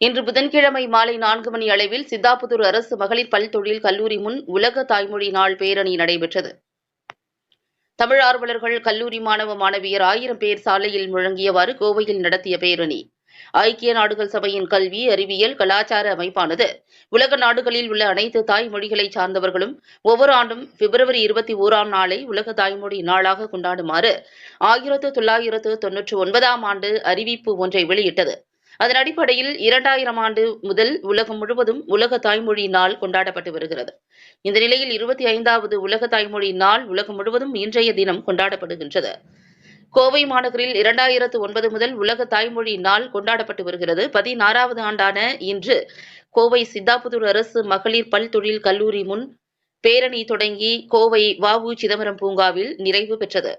இன்று புதன்கிழமை மாலை நான்கு மணி அளவில் சித்தாபுதூர் அரசு மகளிர் பல்தொழில் கல்லூரி முன் உலக தாய்மொழி நாள் பேரணி நடைபெற்றது. தமிழ் ஆர்வலர்கள் கல்லூரி மாணவ மாணவியர் ஆயிரம் பேர் சாலையில் முழங்கியவாறு கோவையில் நடத்திய பேரணி. ஐக்கிய நாடுகள் சபையின் கல்வி அறிவியல் கலாச்சார அமைப்பானது உலக நாடுகளில் உள்ள அனைத்து தாய்மொழிகளை சார்ந்தவர்களும் ஒவ்வொரு ஆண்டும் பிப்ரவரி இருபத்தி ஓராம் நாளை உலக தாய்மொழி நாளாக கொண்டாடுமாறு ஆயிரத்து தொள்ளாயிரத்து தொன்னூற்று ஒன்பதாம் ஆண்டு அறிவிப்பு ஒன்றை வெளியிட்டது. அதன் அடிப்படையில் இரண்டாயிரம் ஆண்டு முதல் உலகம் முழுவதும் உலக தாய்மொழி நாள் கொண்டாடப்பட்டு வருகிறது. இந்த நிலையில் இருபத்தி ஐந்தாவது உலக தாய்மொழி நாள் உலகம் முழுவதும் இன்றைய தினம் கொண்டாடப்படுகின்றது. கோவை மாநகரில் இரண்டாயிரத்து ஒன்பது முதல் உலக தாய்மொழி நாள் கொண்டாடப்பட்டு வருகிறது. பதினாறாவது ஆண்டான இன்று கோவை சித்தாபுதூர் அரசு மகளிர் பல்தொழில் கல்லூரி முன் பேரணி தொடங்கி கோவை வ உ சிதம்பரம் பூங்காவில் நிறைவு பெற்றது.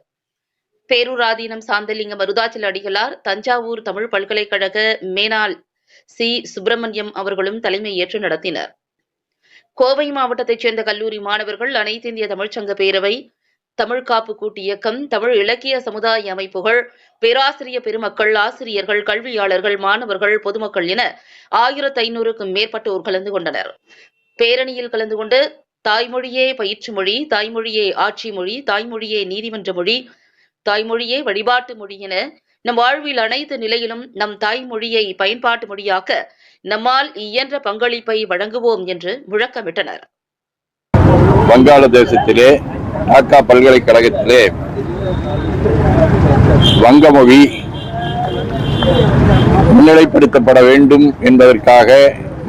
பேரூராதீனம் சாந்தலிங்கம் மருதாச்சல அடிகளார் தஞ்சாவூர் தமிழ் பல்கலைக்கழக மேனாள் சி. சுப்பிரமணியம் அவர்களும் தலைமை ஏற்று நடத்தினர். கோவை மாவட்டத்தைச் சேர்ந்த கல்லூரி மாணவர்கள் அனைத்து இந்திய தமிழ்ச்சங்க பேரவை தமிழ் காப்பு கூட்டு இயக்கம் தமிழ் இலக்கிய சமுதாய அமைப்புகள் பேராசிரிய பெருமக்கள் ஆசிரியர்கள் கல்வியாளர்கள் மாணவர்கள் பொதுமக்கள் என ஆயிரத்து ஐநூறுக்கும் மேற்பட்டோர் கலந்து கொண்டனர். பேரணியில் கலந்து கொண்டு தாய்மொழியே பயிற்று மொழி தாய்மொழியே ஆட்சி மொழி தாய்மொழியே நீதிமன்ற மொழி தாய்மொழியே வழிபாட்டு மொழி என நம் வாழ்வில் அனைத்து நிலையிலும் நம் தாய்மொழியை பயன்பாட்டு மொழியாக்க நம்மால் இயன்ற பங்களிப்பை வழங்குவோம் என்று முழக்கமிட்டனர். வங்காளதேசத்திலே டாக்கா பல்கலைக்கழகத்திலே வங்கமொழி முன்னிலைப்படுத்தப்பட வேண்டும் என்பதற்காக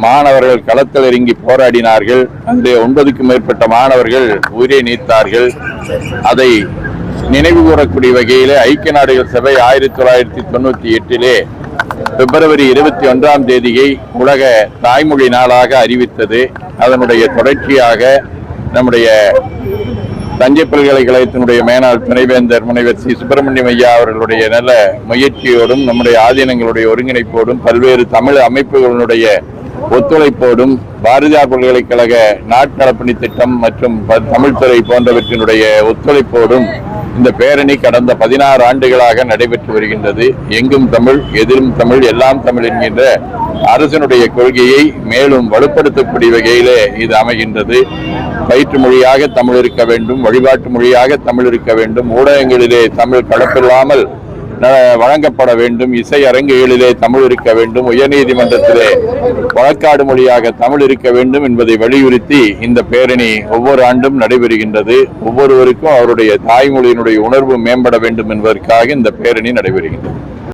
மாணவர்கள் களத்தில் இறங்கி போராடினார்கள். அதிலே ஒன்பதுக்கும் மேற்பட்ட மாணவர்கள் உயிரை நீத்தார்கள். அதை நினைவு கூறக்கூடிய வகையிலே ஐக்கிய நாடுகள் சபை ஆயிரத்தி தொள்ளாயிரத்தி தொண்ணூத்தி எட்டிலே பிப்ரவரி இருபத்தி ஒன்றாம் தேதியை உலக தாய்மொழி நாளாக அறிவித்தது. அதனுடைய தொடர்ச்சியாக நம்முடைய தஞ்சை பல்கலைக்கழகத்தினுடைய மேனாள் துணைவேந்தர் முனைவர் சி. சுப்பிரமணியம் ஐயா அவர்களுடைய நல்ல முயற்சியோடும் நம்முடைய ஆதீனங்களுடைய ஒருங்கிணைப்போடும் பல்வேறு தமிழ் அமைப்புகளுடைய ஒத்துழைப்போடும் பாரதியார் பல்கலைக்கழக நாட்நலப்பணி திட்டம் மற்றும் தமிழ்துறை போன்றவற்றினுடைய ஒத்துழைப்போடும் இந்த பேரணி கடந்த பதினாறு ஆண்டுகளாக நடைபெற்று வருகின்றது. எங்கும் தமிழ் எதிரும் தமிழ் எல்லாம் தமிழ் என்கின்ற அரசனுடைய கொள்கையை மேலும் வலுப்படுத்தக்கூடிய வகையிலே இது அமைகின்றது. பயிற்று மொழியாக தமிழ் இருக்க வேண்டும் வழிபாட்டு மொழியாக தமிழ் இருக்க வேண்டும். ஊடகங்களிலே தமிழ் கலப்பில்லாமல் வழங்கப்பட வேண்டும். இசை அரங்குகளிலே தமிழ் இருக்க வேண்டும். உயர்நீதிமன்றத்திலே வழக்காடு மொழியாக தமிழ் இருக்க வேண்டும் என்பதை வலியுறுத்தி இந்த பேரணி ஒவ்வொரு ஆண்டும் நடைபெறுகின்றது. ஒவ்வொருவருக்கும் அவருடைய தாய்மொழியினுடைய உணர்வு மேம்பட வேண்டும் என்பதற்காக இந்த பேரணி நடைபெறுகின்றது.